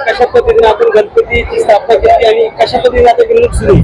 कशा पद्धतीने आपण गणपतीची स्थापना केली आणि कशा पद्धतीने आता सुरू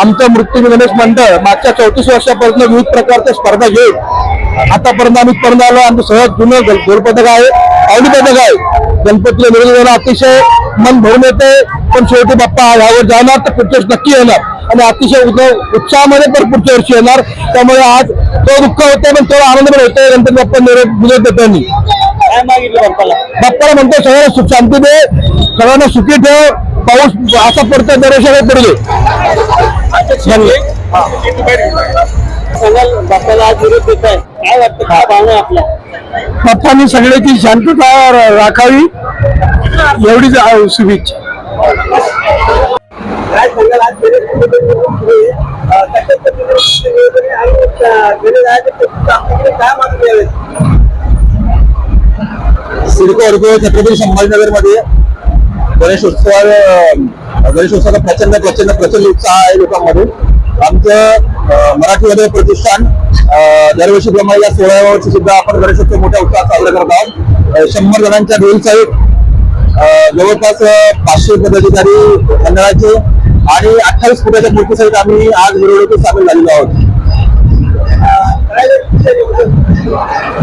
आमचं मृत्यू गणेश मंडळ मागच्या चौतीस वर्षापर्यंत विविध प्रकारच्या स्पर्धा घेत आतापर्यंत आम्ही स्पर्धा आलो. आमचं सहज जुनं गल- आहे पावली पदक आहे. गणपतीला मिरवणुकीला अतिशय मन भरून येते. पण शेवटी बाप्पा ह्यावर जाणार तर पुढच्या वर्षी नक्की येणार. आणि अतिशय उत- उत्साहामध्ये पण पुढच्या वर्षी येणार. त्यामुळे आज तो दुःख होते पण थोडा आनंद पण होतोय. गणपती बाप्पा निरोप निरोप देताना बाप्पाला? बाप्पाला म्हणतो सगळ्यांना सुख शांती दे. सगळ्यांना सुखी ठेव. पाऊस असा पडतो दरवर्षी पडू दे. सांगाल बाप्पाला आज निरोप देत आहे काय वाटतं काय भावना आपल्या? बाप्पांनी सगळ्याची शांतता राखावी. एवढीच शुभेच्छा. सिडको अडको छत्रपती संभाजीनगरमध्ये गणेशोत्सव गणेशोत्सवाचा प्रचंड प्रचंड प्रचंड उत्साह आहे लोकांमध्ये. आमचं मराठीमध्ये प्रतिष्ठान अं, दरवर्षीप्रमाणे या सोळाव्या वर्षी सुद्धा आपण गणेशोत्सव मोठ्या उत्साहात साजरा करत आहोत. शंभर जणांच्या ढोलचा एक जवळपास पाचशे पदाधिकारी मंडळाचे आणि अठ्ठावीस फुटाच्या मूर्तीसहित आम्ही आज मिरवणुकीत सामील झालेलो आहोत.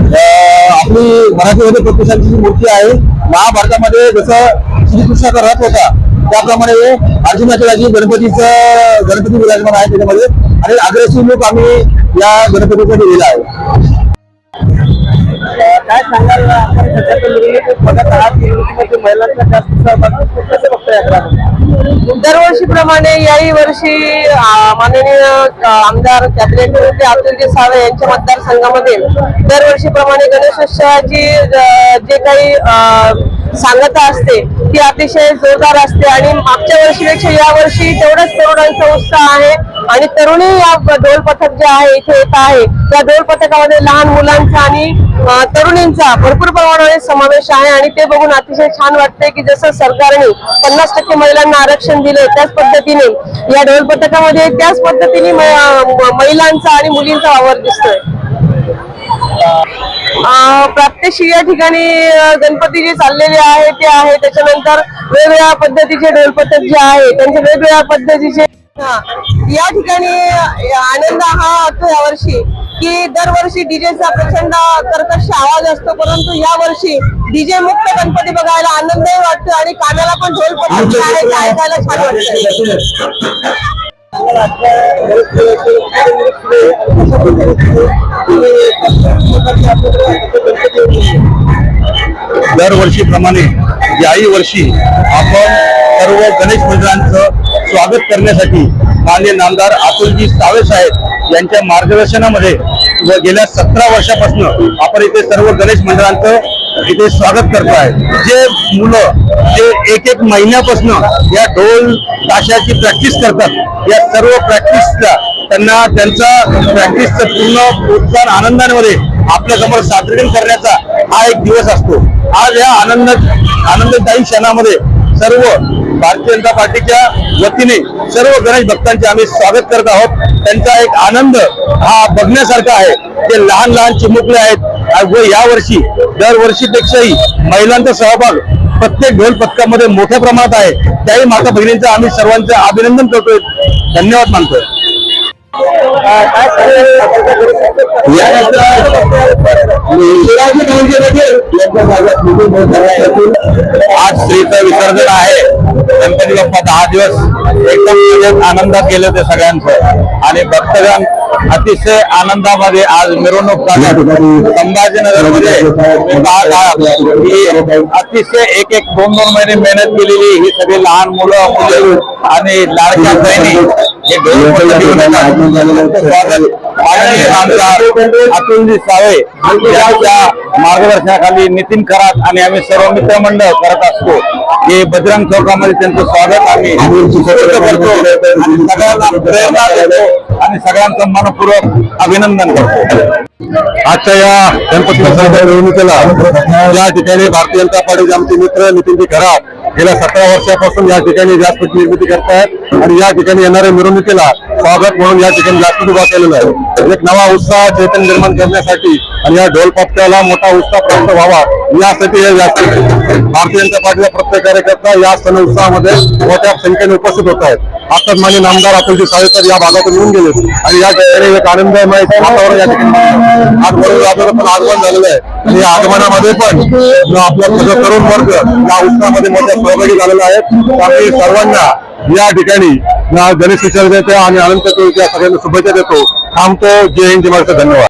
अं, आपली मराठीमध्ये प्रतिष्ठानची जी मूर्ती आहे महाभारतामध्ये जसं श्रीकृष्णाचा रथ होता त्याप्रमाणे अर्जुनाच्या जागी गणपतीचं गणपती विराजमान आहे त्याच्यामध्ये. आणि अग्रेसिव्ह लोक आम्ही या गणपतीचा दिलेला आहे काय सांगाल आपण सध्या तर बघत आहात निवडणुकीमध्ये महिलांचा जास्त सहभाग कसं बघताय याकडे दरवर्षीप्रमाणे याही वर्षी अं, माननीय अं, आमदार कॅबिनेट मंत्री अतुलजी सावे यांच्या मतदारसंघामध्ये दरवर्षीप्रमाणे गणेशोत्सवाची अं, जे काही अं, सांगता असते ती अतिशय जोरदार असते आणि मागच्या वर्षीपेक्षा या वर्षी तेवढाच तरुणांचा उत्साह आहे. आणि तरुणी या ढोल पथक जे आहे इथे येत आहे त्या ढोल पथकामध्ये लहान मुलांचा आणि तरुणींचा भरपूर प्रमाणामध्ये समावेश आहे आणि ते बघून अतिशय छान वाटते की जसं सरकारने पन्नास टक्के महिलांना आरक्षण दिले त्याच पद्धतीने या ढोल पथकामध्ये त्याच पद्धतीने महिलांचा आणि मुलींचा वावर दिसतोय. अं, प्रात्यक्षिक या ठिकाणी गणपती जे चाललेले आहे ते आहे. त्याच्यानंतर वेगवेगळ्या पद्धतीचे ढोल पथक जे आहे त्यांचे वेगवेगळ्या पद्धतीचे हा. या ठिकाणी आनंद हा वाटतो यावर्षी की दरवर्षी डीजेचा प्रचंड कर्कश आवाज असतो. परंतु या वर्षी डीजे मुक्त गणपती बघायला आनंदही वाटतो आणि कानाला पण ढोल पथक आहे ते ऐकायला छान वाटतं. दरवर्षीप्रमाणे याही वर्षी आपण सर्व गणेश मंडळांचं स्वागत करण्यासाठी माननीय नामदार अतुलजी सावे साहेब यांच्या मार्गदर्शनामध्ये व गेल्या सतरा वर्षापासून आपण इथे सर्व गणेश मंडळांचं इथे स्वागत करतो आहे. जे मुलं जे एक एक महिन्यापासून या ढोल ताशाची प्रॅक्टिस करतात या सर्व प्रॅक्टिसला त्यांना त्यांचा प्रॅक्टिसचं पूर्ण प्रोत्साहन आनंदांमध्ये आपल्यासमोर सादरीकरण करण्याचा हा एक दिवस असतो. आज या आनंद आनंददायी क्षणामध्ये सर्व भारतीय जनता पार्टीच्या वतीने सर्व गणेश भक्तांचे आम्ही स्वागत करत आहोत. त्यांचा एक आनंद हा बघण्यासारखा आहे. जे लहान लहान चिमुकले आहेत. व यावर्षी दरवर्षीपेक्षाही महिलांचा सहभाग प्रत्येक ढोल पथकामध्ये मोठ्या प्रमाणात आहे. त्याही माता भगिनींचं आम्ही सर्वांचं अभिनंदन करतोय. धन्यवाद मानतोय. आज श्रीचं विसर्जन आहे. गणपती बाप्पा दहा दिवस एकदम आनंदात गेले होते सगळ्यांचं. आणि भक्तगण अतिशय आनंदामध्ये आज मिरवणूक काढत संभाजीनगरमध्ये मी पाहत आहात की अतिशय एक एक दोन दोन महिने मेहनत केलेली ही सगळी लहान मुलं मुले आणि लाडक्या बहिणी हे ढोल घेऊन स्वागत माननीय आमदार अतुलजी सावे यांच्या मार्गदर्शनाखाली नितीन करात आणि आम्ही सर्व मित्रमंडळ करत असतो. हे बजरंग चौकामध्ये त्यांचं स्वागत आम्ही करतो. आणि सगळ्यांना प्रेरणा देतो आणि सगळ्यांचं मनपूर्वक अभिनंदन करतो. आजच्या या गणपती उत्सवाच्या निवडणुकीला या ठिकाणी भारतीय जनता पार्टीचे आमचे मित्र नितीनजी खरात गेल्या सतरा वर्षापासून या ठिकाणी व्यासपीठ निर्मिती करतायत आणि या ठिकाणी येणाऱ्या मिरवणुकीला स्वागत म्हणून या ठिकाणी व्यासपीठ उभा केलेलं आहे. एक नवा उत्साह चैतन्य निर्माण करण्यासाठी आणि या ढोलपापट्याला मोठा उत्साह प्राप्त व्हावा. यासाठी हे व्यासपीठ भारतीय जनता पार्टीचा प्रत्येक कार्यकर्ता या सण उत्साहामध्ये मोठ्या संख्येने उपस्थित होत आहेत. आताच माझे नामदार अतुलजी साळेकर या भागातून येऊन गेले. आणि या ठिकाणी एक आनंदमय वातावरण या ठिकाणी आज बरोबर आपल्याला पण आगमन झालेलं आहे. आणि या आगमनामध्ये पण आपला सगळं तरुण वर्ग या उत्सवामध्ये मोठ्या सहभागी झालेला आहे. त्यामुळे सर्वांना या ठिकाणी गणेश विसर्जनाच्या आणि अनंत चतुर्थीच्या सगळ्यांना शुभेच्छा देतो. थांबतो. जय हिंद. महाराष्ट्र. धन्यवाद.